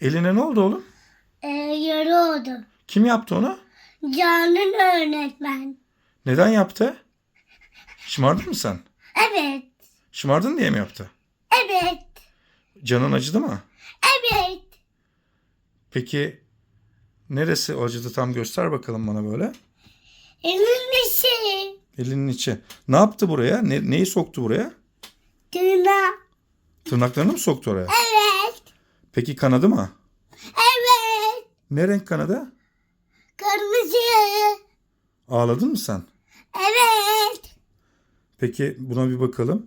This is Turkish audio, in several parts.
Eline ne oldu oğlum? Ee, yarı oldu. Kim yaptı onu? Canan öğretmen. Neden yaptı? Şımardın mı sen? Evet. Şımardın diye mi yaptı? Evet. Canın acıdı mı? Evet. Peki neresi acıdı tam göster bakalım bana böyle. Emin misin? Elinin içi. Ne yaptı buraya? Ne, neyi soktu buraya? Tırna. Tırnaklarını mı soktu oraya? Evet. Peki kanadı mı? Evet. Ne renk kanadı? Kırmızı. Ağladın mı sen? Evet. Peki buna bir bakalım.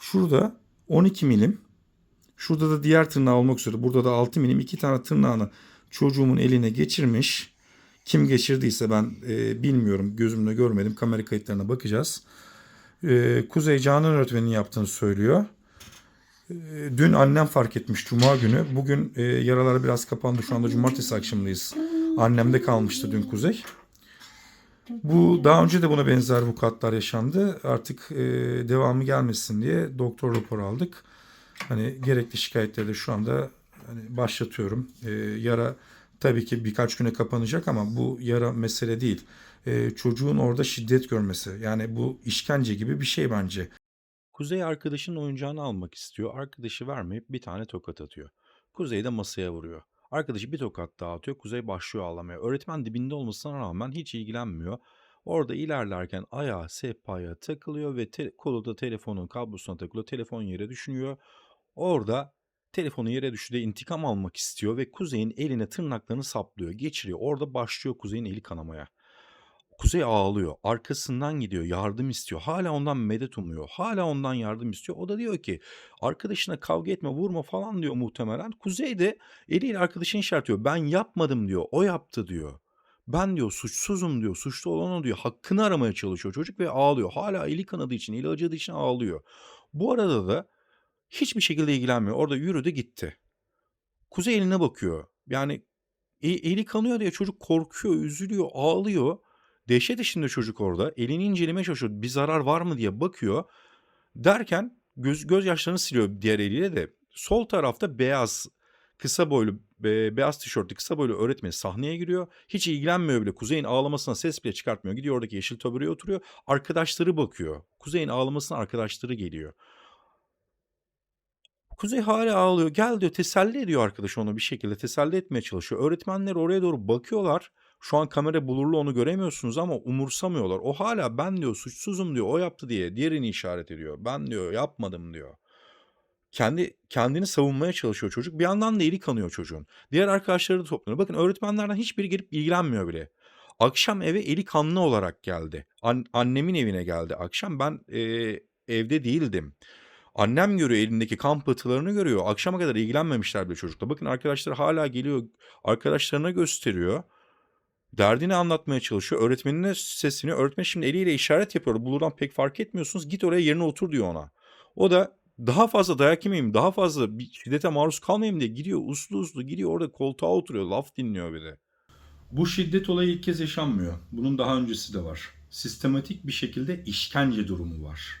Şurada 12 milim. Şurada da diğer tırnağı olmak üzere. Burada da 6 milim. iki tane tırnağını çocuğumun eline geçirmiş. Kim geçirdiyse ben e, bilmiyorum. Gözümle görmedim. Kamera kayıtlarına bakacağız. E, Kuzey Canan öğretmenin yaptığını söylüyor. E, dün annem fark etmiş Cuma günü. Bugün e, yaralar biraz kapandı. Şu anda cumartesi akşamındayız. Annemde kalmıştı dün Kuzey. Bu daha önce de buna benzer vukuatlar yaşandı. Artık e, devamı gelmesin diye doktor raporu aldık. Hani gerekli şikayetleri de şu anda hani başlatıyorum. E, yara tabii ki birkaç güne kapanacak ama bu yara mesele değil. E, çocuğun orada şiddet görmesi yani bu işkence gibi bir şey bence. Kuzey arkadaşının oyuncağını almak istiyor. Arkadaşı vermeyip bir tane tokat atıyor. Kuzey de masaya vuruyor. Arkadaşı bir tokat daha atıyor. Kuzey başlıyor ağlamaya. Öğretmen dibinde olmasına rağmen hiç ilgilenmiyor. Orada ilerlerken ayağı sehpaya takılıyor ve te- kolu da telefonun kablosuna takılıyor. Telefon yere düşünüyor. Orada telefonu yere düştüğünde intikam almak istiyor ve Kuzey'in eline tırnaklarını saplıyor. Geçiriyor. Orada başlıyor Kuzey'in eli kanamaya. Kuzey ağlıyor. Arkasından gidiyor. Yardım istiyor. Hala ondan medet umuyor. Hala ondan yardım istiyor. O da diyor ki arkadaşına kavga etme vurma falan diyor muhtemelen. Kuzey de eliyle arkadaşını işaretiyor. Ben yapmadım diyor. O yaptı diyor. Ben diyor suçsuzum diyor. Suçlu olan o diyor. Hakkını aramaya çalışıyor çocuk ve ağlıyor. Hala eli kanadığı için, eli acıdığı için ağlıyor. Bu arada da hiçbir şekilde ilgilenmiyor. Orada yürüdü gitti. Kuzey eline bakıyor. Yani e- eli kanıyor diye çocuk korkuyor, üzülüyor, ağlıyor. Dehşet içinde çocuk orada. Elini incelemeye çalışıyor. Bir zarar var mı diye bakıyor. Derken göz gözyaşlarını siliyor diğer eliyle de. Sol tarafta beyaz kısa boylu be- beyaz tişörtlü kısa boylu öğretmen sahneye giriyor. Hiç ilgilenmiyor bile. Kuzey'in ağlamasına ses bile çıkartmıyor. Gidiyor oradaki yeşil tabureye oturuyor. Arkadaşları bakıyor. Kuzey'in ağlamasına arkadaşları geliyor. Kuzey hala ağlıyor. Gel diyor teselli ediyor arkadaş onu bir şekilde teselli etmeye çalışıyor. Öğretmenler oraya doğru bakıyorlar. Şu an kamera bulurlu onu göremiyorsunuz ama umursamıyorlar. O hala ben diyor suçsuzum diyor o yaptı diye diğerini işaret ediyor. Ben diyor yapmadım diyor. Kendi kendini savunmaya çalışıyor çocuk. Bir yandan da eli kanıyor çocuğun. Diğer arkadaşları da toplanıyor. Bakın öğretmenlerden hiçbiri gelip ilgilenmiyor bile. Akşam eve eli kanlı olarak geldi. An- annemin evine geldi akşam. Ben e, evde değildim. Annem görüyor elindeki kan pıhtılarını görüyor. Akşama kadar ilgilenmemişler bile çocukla. Bakın arkadaşlar hala geliyor arkadaşlarına gösteriyor. Derdini anlatmaya çalışıyor. Öğretmenine sesleniyor. Öğretmen şimdi eliyle işaret yapıyor. Buradan pek fark etmiyorsunuz. Git oraya yerine otur diyor ona. O da daha fazla dayak yemeyeyim, daha fazla bir şiddete maruz kalmayayım diye gidiyor uslu uslu gidiyor orada koltuğa oturuyor. Laf dinliyor bir de. Bu şiddet olayı ilk kez yaşanmıyor. Bunun daha öncesi de var. Sistematik bir şekilde işkence durumu var.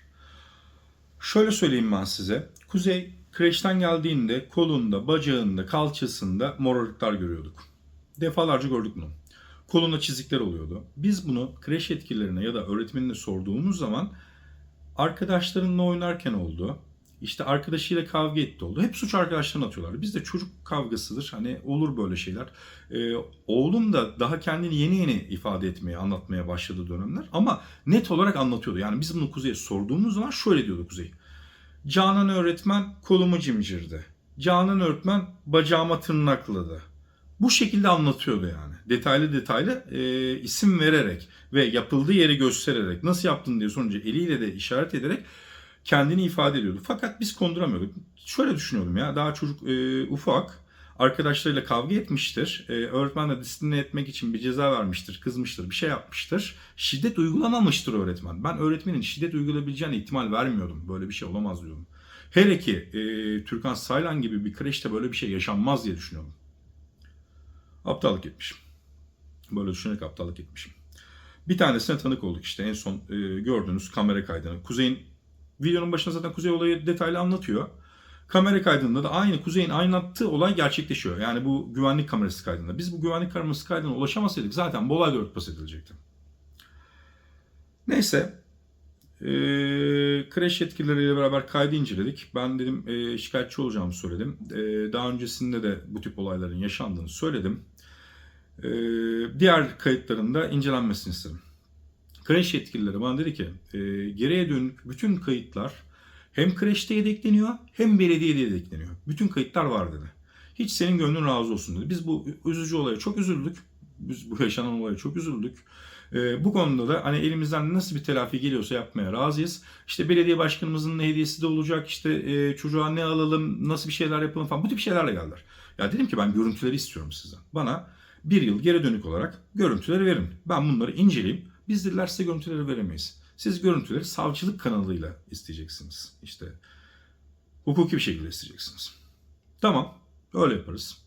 Şöyle söyleyeyim ben size. Kuzey kreşten geldiğinde kolunda, bacağında, kalçasında morarıklar görüyorduk. Defalarca gördük bunu. Kolunda çizikler oluyordu. Biz bunu kreş yetkililerine ya da öğretmenine sorduğumuz zaman arkadaşlarınla oynarken oldu. İşte arkadaşıyla kavga etti oldu. Hep suç arkadaşlarına atıyorlar. Bizde çocuk kavgasıdır. Hani olur böyle şeyler. Ee, oğlum da daha kendini yeni yeni ifade etmeye, anlatmaya başladığı dönemler. Ama net olarak anlatıyordu. Yani biz bunu Kuzey'e sorduğumuz zaman şöyle diyordu Kuzey. Canan öğretmen kolumu cimcirdi. Canan öğretmen bacağıma tırnakladı. Bu şekilde anlatıyordu yani. Detaylı detaylı e, isim vererek ve yapıldığı yeri göstererek nasıl yaptın diye sorunca eliyle de işaret ederek kendini ifade ediyordu. Fakat biz konduramıyorduk. Şöyle düşünüyordum ya daha çocuk e, ufak arkadaşlarıyla kavga etmiştir. E, öğretmen de disipline etmek için bir ceza vermiştir, kızmıştır, bir şey yapmıştır. Şiddet uygulamamıştır öğretmen. Ben öğretmenin şiddet uygulayabileceğine ihtimal vermiyordum. Böyle bir şey olamaz diyordum. Hele ki e, Türkan Saylan gibi bir kreşte böyle bir şey yaşanmaz diye düşünüyorum. Aptallık etmişim. Böyle düşünerek aptallık etmişim. Bir tanesine tanık olduk işte en son e, gördüğünüz kamera kaydını. Kuzey'in videonun başında zaten Kuzey olayı detaylı anlatıyor. Kamera kaydında da aynı Kuzey'in anlattığı olay gerçekleşiyor. Yani bu güvenlik kamerası kaydında. Biz bu güvenlik kamerası kaydına ulaşamasaydık zaten bu olay da örtbas edilecekti. Neyse. Ee, kreş yetkilileriyle beraber kaydı inceledik. Ben dedim e, şikayetçi olacağımı söyledim. E, daha öncesinde de bu tip olayların yaşandığını söyledim. E, diğer kayıtların da incelenmesini istedim. Kreş yetkilileri bana dedi ki e, geriye dönük bütün kayıtlar hem kreşte yedekleniyor hem belediyede yedekleniyor. Bütün kayıtlar var dedi. Hiç senin gönlün razı olsun dedi. Biz bu üzücü olaya çok üzüldük. Biz bu yaşanan olaya çok üzüldük. Ee, bu konuda da hani elimizden nasıl bir telafi geliyorsa yapmaya razıyız. İşte belediye başkanımızın ne hediyesi de olacak. İşte e, çocuğa ne alalım, nasıl bir şeyler yapalım falan. Bu tip şeylerle geldiler. Ya dedim ki ben görüntüleri istiyorum sizden. Bana bir yıl geri dönük olarak görüntüleri verin. Ben bunları inceleyeyim. Biz dediler size görüntüleri veremeyiz. Siz görüntüleri savcılık kanalıyla isteyeceksiniz. İşte hukuki bir şekilde isteyeceksiniz. Tamam, öyle yaparız.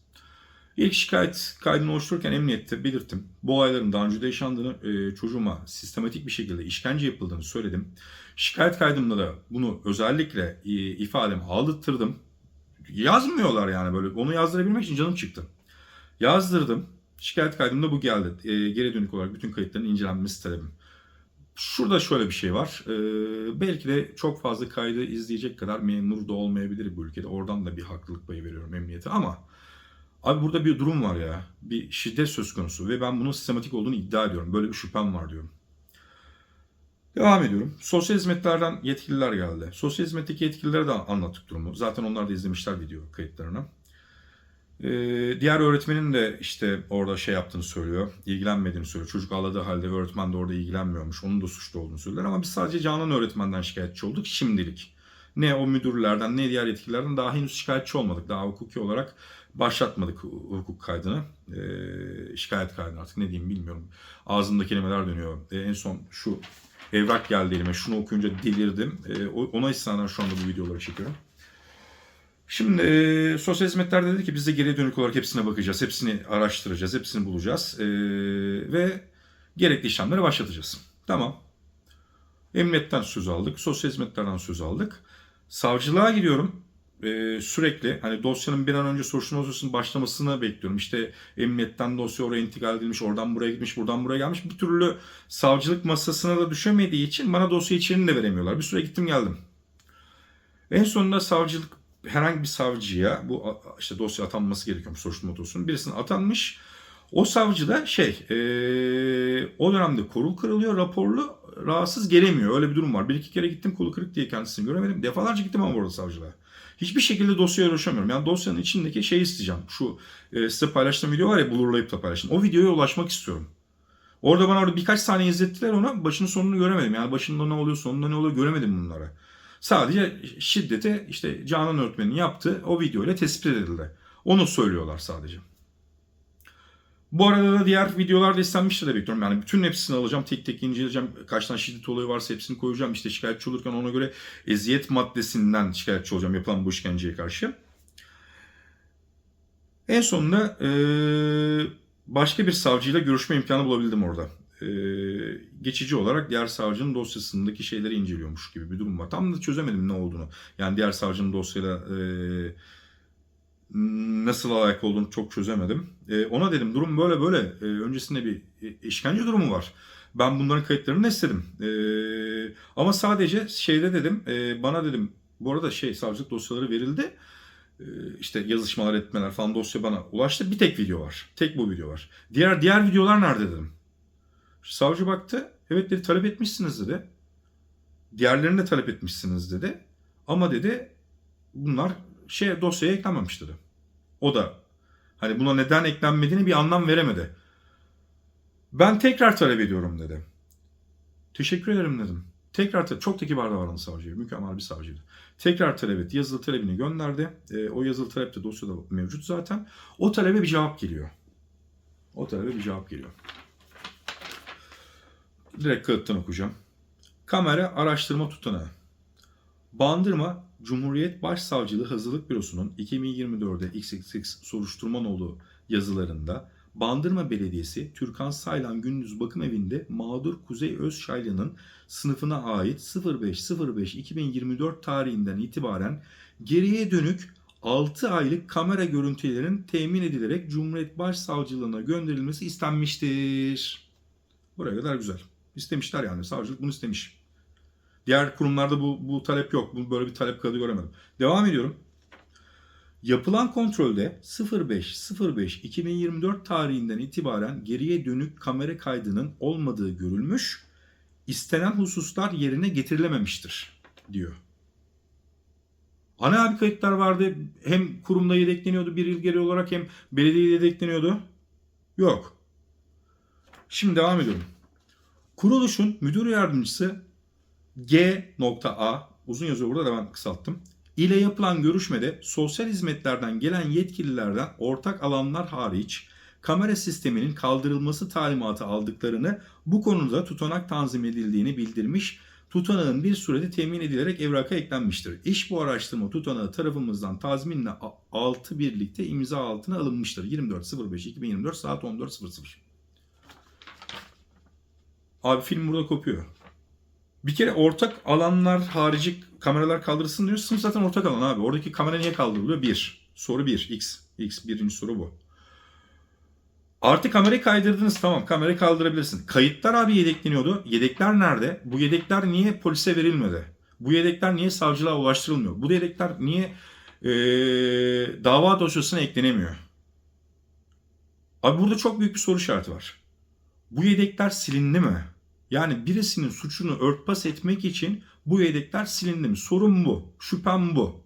İlk şikayet kaydını oluştururken emniyette belirttim. Bu olayların daha önce de yaşandığını, e, çocuğuma sistematik bir şekilde işkence yapıldığını söyledim. Şikayet kaydımda da bunu özellikle e, ifademi aldırttırdım. Yazmıyorlar yani böyle. Onu yazdırabilmek için canım çıktı. Yazdırdım. Şikayet kaydımda bu geldi. E, geri dönük olarak bütün kayıtların incelenmesi talebim. Şurada şöyle bir şey var. Ee, belki de çok fazla kaydı izleyecek kadar memur da olmayabilir bu ülkede. Oradan da bir haklılık payı veriyorum emniyete ama abi burada bir durum var ya. Bir şiddet söz konusu ve ben bunun sistematik olduğunu iddia ediyorum. Böyle bir şüphem var diyorum. Devam ediyorum. Sosyal hizmetlerden yetkililer geldi. Sosyal hizmetteki yetkililere de anlattık durumu. Zaten onlar da izlemişler video kayıtlarını. Ee, diğer öğretmenin de işte orada şey yaptığını söylüyor. ilgilenmediğini söylüyor. Çocuk ağladığı halde öğretmen de orada ilgilenmiyormuş. Onun da suçlu olduğunu söylüyorlar. Ama biz sadece Canan öğretmenden şikayetçi olduk şimdilik. Ne o müdürlerden ne diğer yetkililerden daha henüz şikayetçi olmadık. Daha hukuki olarak başlatmadık hukuk kaydını. Ee, şikayet kaydını artık ne diyeyim bilmiyorum. Ağzımda kelimeler dönüyor. Ee, en son şu evrak geldi elime. Şunu okuyunca delirdim. Ee, ona istinaden şu anda bu videoları çekiyorum. Şimdi e, sosyal hizmetler dedi ki biz de geriye dönük olarak hepsine bakacağız, hepsini araştıracağız, hepsini bulacağız e, ve gerekli işlemleri başlatacağız. Tamam. Emniyetten söz aldık, sosyal hizmetlerden söz aldık. Savcılığa gidiyorum e, sürekli hani dosyanın bir an önce soruşturma dosyasının başlamasını bekliyorum. İşte emniyetten dosya oraya intikal edilmiş, oradan buraya gitmiş, buradan buraya gelmiş. Bir türlü savcılık masasına da düşemediği için bana dosya içeriğini de veremiyorlar. Bir süre gittim geldim. En sonunda savcılık herhangi bir savcıya bu işte dosya atanması gerekiyormuş soruşturma dosyasının birisine atanmış. O savcı da şey e, o dönemde kolu kırılıyor raporlu rahatsız gelemiyor. Öyle bir durum var. Bir iki kere gittim kolu kırık diye kendisini göremedim. Defalarca gittim ama orada savcılığa. Hiçbir şekilde dosyaya ulaşamıyorum. Yani dosyanın içindeki şeyi isteyeceğim. Şu e, size paylaştığım video var ya blurlayıp da paylaştım. O videoya ulaşmak istiyorum. Orada bana orada birkaç saniye izlettiler ona. Başının sonunu göremedim. Yani başında ne oluyor sonunda ne oluyor göremedim bunları. Sadece şiddeti işte Canan öğretmenin yaptığı o video ile tespit edildi. Onu söylüyorlar sadece. Bu arada da diğer videolarda istenmişti de bekliyorum. Yani bütün hepsini alacağım. Tek tek inceleyeceğim. Kaç tane şiddet olayı varsa hepsini koyacağım. İşte şikayetçi olurken ona göre eziyet maddesinden şikayetçi olacağım yapılan bu işkenceye karşı. En sonunda başka bir savcıyla görüşme imkanı bulabildim orada e, geçici olarak diğer savcının dosyasındaki şeyleri inceliyormuş gibi bir durum var. Tam da çözemedim ne olduğunu. Yani diğer savcının dosyayla e, nasıl alakalı olduğunu çok çözemedim. E, ona dedim durum böyle böyle. E, öncesinde bir işkence durumu var. Ben bunların kayıtlarını istedim. E, ama sadece şeyde dedim e, bana dedim bu arada şey savcılık dosyaları verildi. E, işte yazışmalar etmeler falan dosya bana ulaştı. Bir tek video var. Tek bu video var. Diğer diğer videolar nerede dedim. Savcı baktı. Evet dedi talep etmişsiniz dedi. Diğerlerini de talep etmişsiniz dedi. Ama dedi bunlar şey dosyaya eklenmemiş dedi. O da hani buna neden eklenmediğini bir anlam veremedi. Ben tekrar talep ediyorum dedi. Teşekkür ederim dedim. Tekrar çok da kibar davrandı savcıya. Mükemmel bir savcıydı. Tekrar talep etti. Yazılı talebini gönderdi. E, o yazılı talep de dosyada mevcut zaten. O talebe bir cevap geliyor. O talebe bir cevap geliyor. Direkt kağıttan okuyacağım. Kamera araştırma tutanağı. Bandırma Cumhuriyet Başsavcılığı Hazırlık Bürosu'nun 2024'de XXX soruşturma nolu yazılarında Bandırma Belediyesi Türkan Saylan Gündüz Bakım Evi'nde mağdur Kuzey Özşaylan'ın sınıfına ait 05.05.2024 tarihinden itibaren geriye dönük 6 aylık kamera görüntülerinin temin edilerek Cumhuriyet Başsavcılığına gönderilmesi istenmiştir. Buraya kadar güzel. İstemişler yani. Savcılık bunu istemiş. Diğer kurumlarda bu, bu talep yok. Bu, böyle bir talep kadı göremedim. Devam ediyorum. Yapılan kontrolde 05.05.2024 tarihinden itibaren geriye dönük kamera kaydının olmadığı görülmüş, istenen hususlar yerine getirilememiştir diyor. Ana abi kayıtlar vardı. Hem kurumda yedekleniyordu bir yıl geri olarak hem belediye yedekleniyordu. Yok. Şimdi devam ediyorum. Kuruluşun müdür yardımcısı G.A uzun yazıyor burada da ben kısalttım. ile yapılan görüşmede sosyal hizmetlerden gelen yetkililerden ortak alanlar hariç kamera sisteminin kaldırılması talimatı aldıklarını bu konuda tutanak tanzim edildiğini bildirmiş tutanağın bir sürede temin edilerek evraka eklenmiştir. İş bu araştırma tutanağı tarafımızdan tazminle 6 birlikte imza altına alınmıştır. 24.05.2024 saat 14.00. Abi film burada kopuyor. Bir kere ortak alanlar harici kameralar kaldırılsın diyor. Sınıf zaten ortak alan abi. Oradaki kamera niye kaldırılıyor? Bir. Soru bir. X. X birinci soru bu. Artı kamerayı kaydırdınız tamam kamerayı kaldırabilirsin. Kayıtlar abi yedekleniyordu. Yedekler nerede? Bu yedekler niye polise verilmedi? Bu yedekler niye savcılığa ulaştırılmıyor? Bu yedekler niye ee, dava dosyasına eklenemiyor? Abi burada çok büyük bir soru işareti var. Bu yedekler silindi mi? Yani birisinin suçunu örtbas etmek için bu yedekler silindi mi? Sorun bu. Şüphem bu.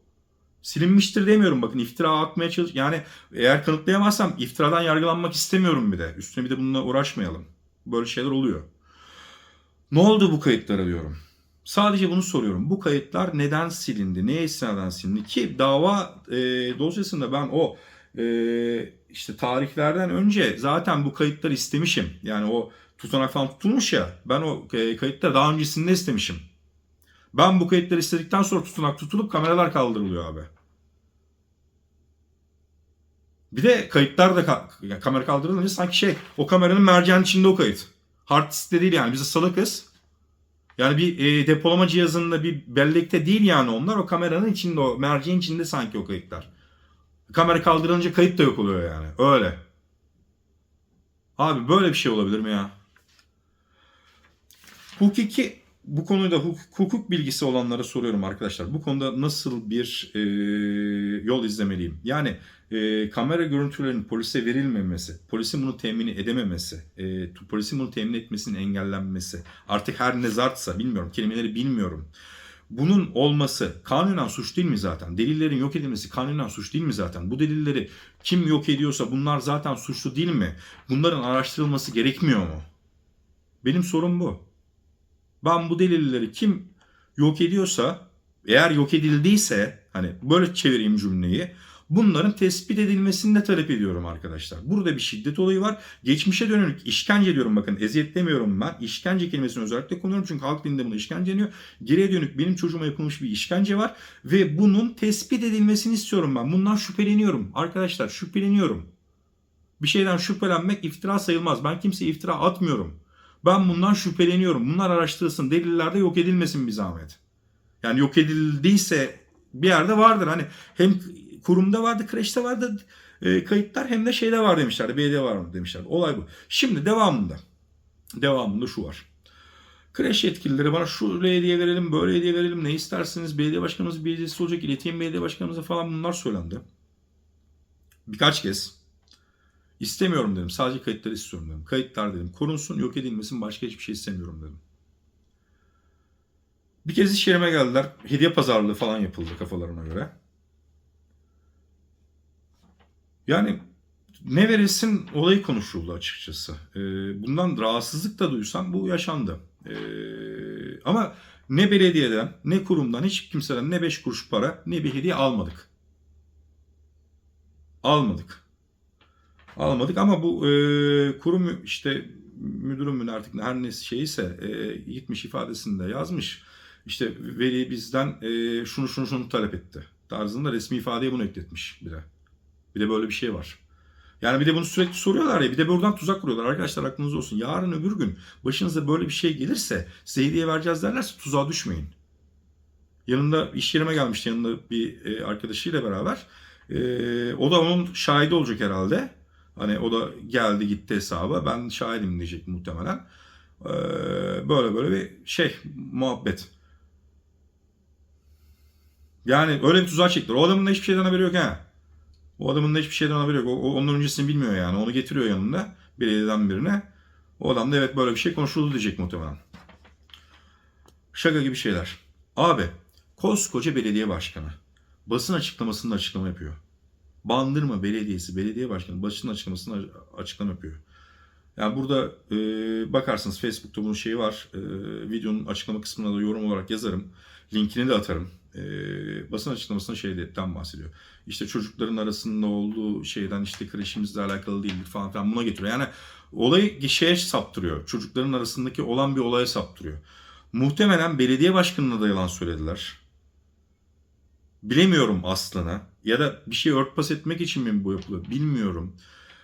Silinmiştir demiyorum bakın iftira atmaya çalış. Yani eğer kanıtlayamazsam iftiradan yargılanmak istemiyorum bir de. Üstüne bir de bununla uğraşmayalım. Böyle şeyler oluyor. Ne oldu bu kayıtlara diyorum. Sadece bunu soruyorum. Bu kayıtlar neden silindi? Neye istinaden silindi? Ki dava e, dosyasında ben o işte tarihlerden önce zaten bu kayıtları istemişim. Yani o tutanak falan tutulmuş ya. Ben o e, kayıtları daha öncesinde istemişim. Ben bu kayıtları istedikten sonra tutunak tutulup kameralar kaldırılıyor abi. Bir de kayıtlar da ka- ya kamera kaldırılınca sanki şey o kameranın merceğinin içinde o kayıt. Hard diskte değil yani bize salakız. Yani bir e, depolama cihazında bir bellekte değil yani onlar o kameranın içinde o merceğin içinde sanki o kayıtlar. Kamera kaldırılınca kayıt da yok oluyor yani öyle. Abi böyle bir şey olabilir mi ya? Hukuki bu konuda hukuk, hukuk bilgisi olanlara soruyorum arkadaşlar. Bu konuda nasıl bir e, yol izlemeliyim? Yani e, kamera görüntülerinin polise verilmemesi, polisin bunu temin edememesi, e, polisin bunu temin etmesinin engellenmesi, artık her ne zartsa bilmiyorum, kelimeleri bilmiyorum. Bunun olması kanunen suç değil mi zaten? Delillerin yok edilmesi kanunen suç değil mi zaten? Bu delilleri kim yok ediyorsa bunlar zaten suçlu değil mi? Bunların araştırılması gerekmiyor mu? Benim sorum bu. Ben bu delilleri kim yok ediyorsa eğer yok edildiyse hani böyle çevireyim cümleyi bunların tespit edilmesini de talep ediyorum arkadaşlar. Burada bir şiddet olayı var. Geçmişe dönük işkence diyorum bakın eziyet demiyorum ben. İşkence kelimesini özellikle kullanıyorum çünkü halk dilinde buna işkence deniyor. Geriye dönük benim çocuğuma yapılmış bir işkence var ve bunun tespit edilmesini istiyorum ben. Bundan şüpheleniyorum arkadaşlar şüpheleniyorum. Bir şeyden şüphelenmek iftira sayılmaz. Ben kimseye iftira atmıyorum. Ben bundan şüpheleniyorum. Bunlar araştırılsın. Delillerde yok edilmesin bir zahmet. Yani yok edildiyse bir yerde vardır. Hani hem kurumda vardı, kreşte vardı e, kayıtlar hem de şeyde var demişlerdi. Belediye var mı demişlerdi. Olay bu. Şimdi devamında. Devamında şu var. Kreş yetkilileri bana şu hediye verelim, böyle hediye verelim, ne isterseniz belediye başkanımız belediyesi olacak, ileteyim belediye başkanımıza falan bunlar söylendi. Birkaç kez. İstemiyorum dedim. Sadece kayıtları istiyorum dedim. Kayıtlar dedim. Korunsun, yok edilmesin. Başka hiçbir şey istemiyorum dedim. Bir kez iş yerime geldiler. Hediye pazarlığı falan yapıldı kafalarına göre. Yani ne verilsin olayı konuşuldu açıkçası. Ee, bundan rahatsızlık da duysam bu yaşandı. Ee, ama ne belediyeden ne kurumdan hiç kimseden ne beş kuruş para ne bir hediye almadık. Almadık almadık ama bu e, kurum işte müdürüm mü artık her ne şeyse e, gitmiş ifadesinde yazmış. İşte veli bizden e, şunu şunu şunu talep etti. Tarzında resmi ifadeye bunu ekletmiş bir de. Bir de böyle bir şey var. Yani bir de bunu sürekli soruyorlar ya bir de buradan tuzak kuruyorlar. Arkadaşlar aklınızda olsun. Yarın öbür gün başınıza böyle bir şey gelirse size hediye vereceğiz derlerse tuzağa düşmeyin. Yanında iş yerime gelmişti yanında bir e, arkadaşıyla beraber. E, o da onun şahidi olacak herhalde. Hani o da geldi gitti hesaba. Ben şahidim diyecek muhtemelen. E, böyle böyle bir şey muhabbet. Yani öyle bir tuzak çektiler. O adamın da hiçbir şeyden haberi yok ha. O adamın da hiçbir şeyden haberi yok. O, o- onun öncesini bilmiyor yani. Onu getiriyor yanında belediyeden birine. O adam da evet böyle bir şey konuşuldu diyecek muhtemelen. Şaka gibi şeyler. Abi koskoca belediye başkanı basın açıklamasında açıklama yapıyor. Bandırma Belediyesi belediye başkanı basın açıklamasında açıklama yapıyor. Yani burada e, bakarsınız Facebook'ta bunun şeyi var. E, videonun açıklama kısmına da yorum olarak yazarım. Linkini de atarım. E, basın açıklamasında şeyden bahsediyor. İşte çocukların arasında olduğu şeyden işte kreşimizle alakalı değildir falan filan buna getiriyor. Yani olayı şeye saptırıyor. Çocukların arasındaki olan bir olaya saptırıyor. Muhtemelen belediye başkanına da yalan söylediler. Bilemiyorum aslına. Ya da bir şey örtbas etmek için mi bu yapılıyor bilmiyorum.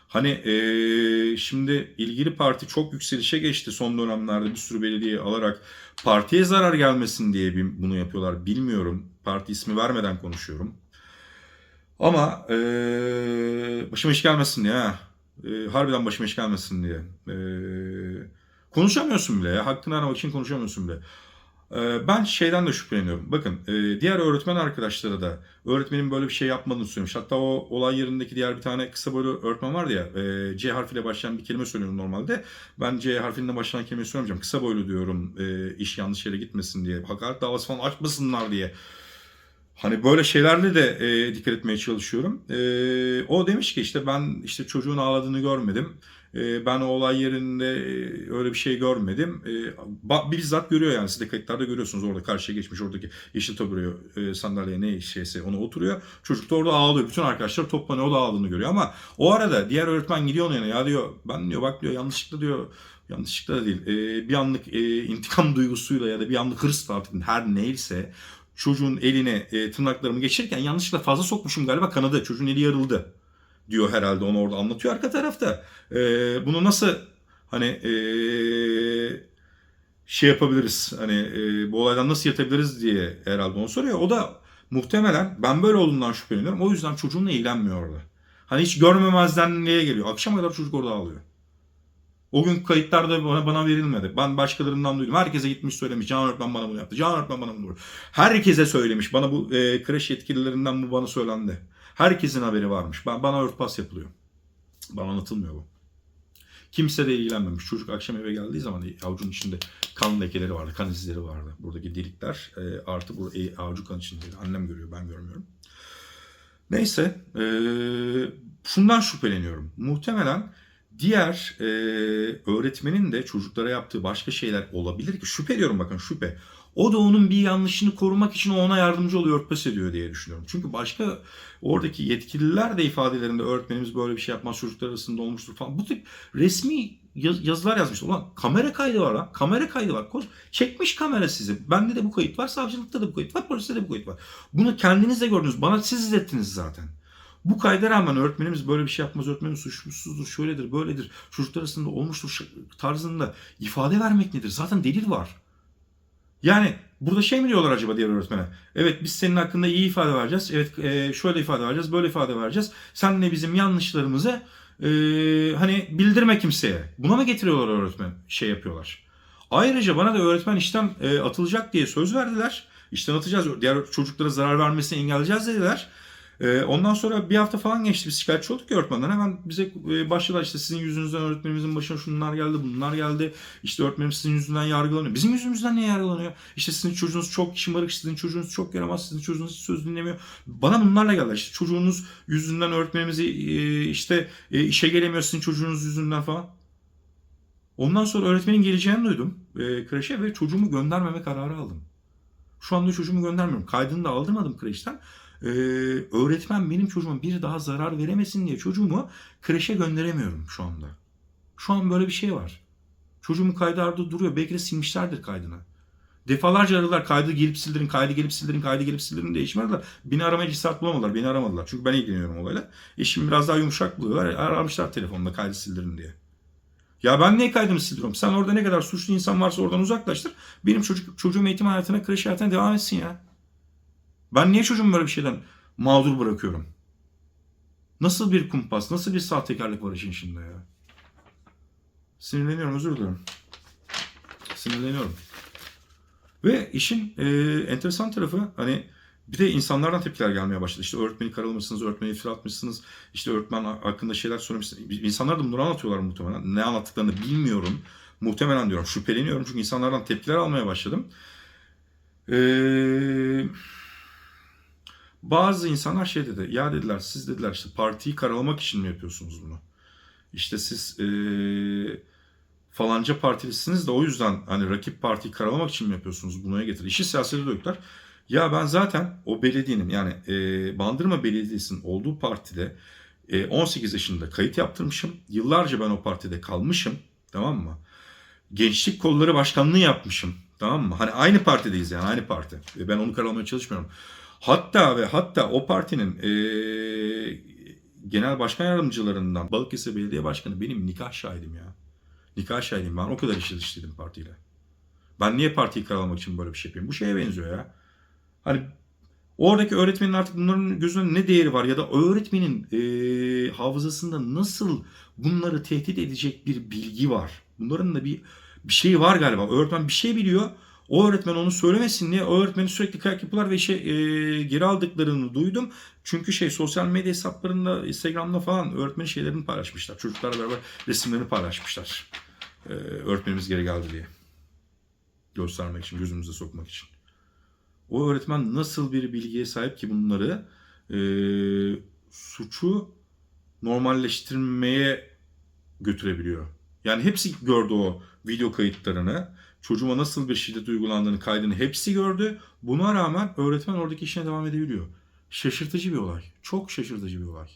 Hani eee, şimdi ilgili parti çok yükselişe geçti son dönemlerde bir sürü belediye alarak partiye zarar gelmesin diye bunu yapıyorlar bilmiyorum. Parti ismi vermeden konuşuyorum. Ama eee başıma iş gelmesin diye. Eee, harbiden başıma iş gelmesin diye. Eee, konuşamıyorsun bile ya. Hakkını aramak için konuşamıyorsun bile. Ee, Ben şeyden de şüpheleniyorum. Bakın e, diğer öğretmen arkadaşlara da öğretmenin böyle bir şey yapmadığını söylemiş. Hatta o olay yerindeki diğer bir tane kısa boylu öğretmen vardı ya e, C harfiyle başlayan bir kelime söylüyorum normalde. Ben C harfiyle başlayan kelime söylemeyeceğim. Kısa boylu diyorum e, iş yanlış yere gitmesin diye. Hakaret davası falan açmasınlar diye. Hani böyle şeylerle de dikkat etmeye çalışıyorum. O demiş ki işte ben işte çocuğun ağladığını görmedim. E, ben o olay yerinde e, öyle bir şey görmedim. E, ba- bizzat görüyor yani siz de kayıtlarda görüyorsunuz orada karşıya geçmiş oradaki yeşil tabureye sandalyeye ne şeyse ona oturuyor. Çocuk da orada ağlıyor. Bütün arkadaşlar toplanıyor o da ağladığını görüyor ama o arada diğer öğretmen gidiyor ona ya diyor ben diyor bak diyor yanlışlıkla diyor yanlışlıkla da değil e, bir anlık e, intikam duygusuyla ya da bir anlık hırsla artık her neyse çocuğun eline e, tırnaklarımı geçirirken yanlışlıkla fazla sokmuşum galiba kanadı. Çocuğun eli yarıldı diyor herhalde onu orada anlatıyor arka tarafta. E, bunu nasıl hani e, şey yapabiliriz hani e, bu olaydan nasıl yatabiliriz diye herhalde onu soruyor. O da muhtemelen ben böyle olduğundan şüpheleniyorum. O yüzden çocuğunla ilgilenmiyor orada. Hani hiç görmemezdenliğe geliyor. Akşama kadar çocuk orada ağlıyor. O gün kayıtlarda bana, bana verilmedi. Ben başkalarından duydum. Herkese gitmiş söylemiş. Can öğretmen bana bunu yaptı. Can öğretmen bana bunu yaptı. Herkese söylemiş. Bana bu e, kreş yetkililerinden bu bana söylendi. Herkesin haberi varmış. Ben, bana örtbas yapılıyor. Bana anlatılmıyor bu. Kimse de ilgilenmemiş. Çocuk akşam eve geldiği zaman avucunun içinde kan lekeleri vardı. Kan izleri vardı. Buradaki delikler e, artı bu e, avucu kan içinde. Annem görüyor ben görmüyorum. Neyse. E, şundan şüpheleniyorum. Muhtemelen diğer e, öğretmenin de çocuklara yaptığı başka şeyler olabilir ki. Şüphe ediyorum bakın şüphe. O da onun bir yanlışını korumak için ona yardımcı oluyor, örtbas ediyor diye düşünüyorum. Çünkü başka oradaki yetkililer de ifadelerinde öğretmenimiz böyle bir şey yapmaz çocuklar arasında olmuştur falan. Bu tip resmi yaz- yazılar yazmış. Ulan kamera kaydı var lan. Kamera kaydı var. Koz- Çekmiş kamera sizi. Bende de bu kayıt var. Savcılıkta da bu kayıt var. Poliste de bu kayıt var. Bunu kendiniz de gördünüz. Bana siz izlettiniz zaten. Bu kayda rağmen öğretmenimiz böyle bir şey yapmaz, öğretmenimiz suçsuzdur, şöyledir, böyledir, çocuklar arasında olmuştur tarzında ifade vermek nedir? Zaten delil var. Yani burada şey mi diyorlar acaba diğer öğretmene? Evet biz senin hakkında iyi ifade vereceğiz. Evet e, şöyle ifade vereceğiz, böyle ifade vereceğiz. Sen de bizim yanlışlarımızı e, hani bildirme kimseye. Buna mı getiriyorlar öğretmen? Şey yapıyorlar. Ayrıca bana da öğretmen işten e, atılacak diye söz verdiler. İşten atacağız, diğer çocuklara zarar vermesini engelleyeceğiz dediler. Ee, ondan sonra bir hafta falan geçti biz şikayetçi olduk ya öğretmenden. Hemen bize e, başladılar işte sizin yüzünüzden öğretmenimizin başına şunlar geldi bunlar geldi. İşte öğretmenim sizin yüzünden yargılanıyor. Bizim yüzümüzden niye yargılanıyor? İşte sizin çocuğunuz çok şımarık, sizin çocuğunuz çok yaramaz, sizin çocuğunuz hiç söz dinlemiyor. Bana bunlarla geldiler. İşte çocuğunuz yüzünden öğretmenimizi e, işte e, işe gelemiyor sizin çocuğunuz yüzünden falan. Ondan sonra öğretmenin geleceğini duydum e, kreşe ve çocuğumu göndermeme kararı aldım. Şu anda çocuğumu göndermiyorum. Kaydını da aldırmadım kreşten. Ee, öğretmen benim çocuğuma bir daha zarar veremesin diye çocuğumu kreşe gönderemiyorum şu anda. Şu an böyle bir şey var. Çocuğumun kaydı arada duruyor. Belki de silmişlerdir kaydını. Defalarca aradılar. Kaydı gelip sildirin, kaydı gelip sildirin, kaydı gelip sildirin diye işim Beni aramaya cesaret bulamadılar. Beni aramadılar. Çünkü ben ilgileniyorum olayla. Eşim biraz daha yumuşak buluyorlar. Aramışlar telefonda kaydı sildirin diye. Ya ben niye kaydımı sildiriyorum? Sen orada ne kadar suçlu insan varsa oradan uzaklaştır. Benim çocuk çocuğum eğitim hayatına, kreş hayatına devam etsin ya. Ben niye çocuğumu böyle bir şeyden mağdur bırakıyorum? Nasıl bir kumpas, nasıl bir sahtekarlık var işin içinde ya? Sinirleniyorum, özür dilerim. Sinirleniyorum. Ve işin e, enteresan tarafı hani bir de insanlardan tepkiler gelmeye başladı. İşte öğretmeni karalamışsınız, öğretmeni iftira atmışsınız, işte öğretmen hakkında şeyler söylemişsiniz. İnsanlar da bunları anlatıyorlar muhtemelen. Ne anlattıklarını bilmiyorum. Muhtemelen diyorum. Şüpheleniyorum çünkü insanlardan tepkiler almaya başladım. Ee, bazı insanlar şey dedi. Ya dediler siz dediler işte partiyi karalamak için mi yapıyorsunuz bunu? İşte siz ee, falanca partilisiniz de o yüzden hani rakip partiyi karalamak için mi yapıyorsunuz bunu getir. İşi siyasete döktüler. Ya ben zaten o belediyenin yani e, Bandırma Belediyesi'nin olduğu partide e, 18 yaşında kayıt yaptırmışım. Yıllarca ben o partide kalmışım. Tamam mı? Gençlik kolları başkanlığı yapmışım. Tamam mı? Hani aynı partideyiz yani aynı parti. E, ben onu karalamaya çalışmıyorum. Hatta ve hatta o partinin e, genel başkan yardımcılarından Balıkesir Belediye Başkanı benim nikah şahidim ya. Nikah şahidim ben o kadar işi dışlıydım partiyle. Ben niye partiyi karalamak için böyle bir şey yapayım? Bu şeye benziyor ya. Hani oradaki öğretmenin artık bunların gözünde ne değeri var ya da öğretmenin e, hafızasında nasıl bunları tehdit edecek bir bilgi var. Bunların da bir bir şey var galiba. Öğretmen bir şey biliyor. O öğretmen onu söylemesin diye öğretmeni sürekli kayak yapıyorlar ve şey e, geri aldıklarını duydum. Çünkü şey sosyal medya hesaplarında Instagram'da falan öğretmenin şeylerini paylaşmışlar. Çocuklarla beraber resimlerini paylaşmışlar. E, öğretmenimiz geri geldi diye. Göstermek için, gözümüze sokmak için. O öğretmen nasıl bir bilgiye sahip ki bunları e, suçu normalleştirmeye götürebiliyor. Yani hepsi gördü o video kayıtlarını. Çocuğuma nasıl bir şiddet uygulandığını kaydını hepsi gördü. Buna rağmen öğretmen oradaki işine devam edebiliyor. Şaşırtıcı bir olay. Çok şaşırtıcı bir olay.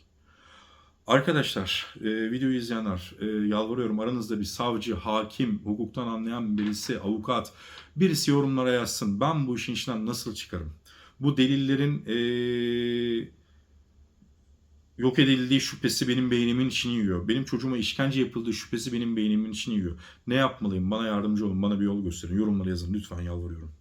Arkadaşlar, e, videoyu izleyenler, e, yalvarıyorum aranızda bir savcı, hakim, hukuktan anlayan birisi, avukat, birisi yorumlara yazsın. Ben bu işin içinden nasıl çıkarım? Bu delillerin e, yok edildiği şüphesi benim beynimin içini yiyor. Benim çocuğuma işkence yapıldığı şüphesi benim beynimin içini yiyor. Ne yapmalıyım? Bana yardımcı olun, bana bir yol gösterin. Yorumlara yazın lütfen yalvarıyorum.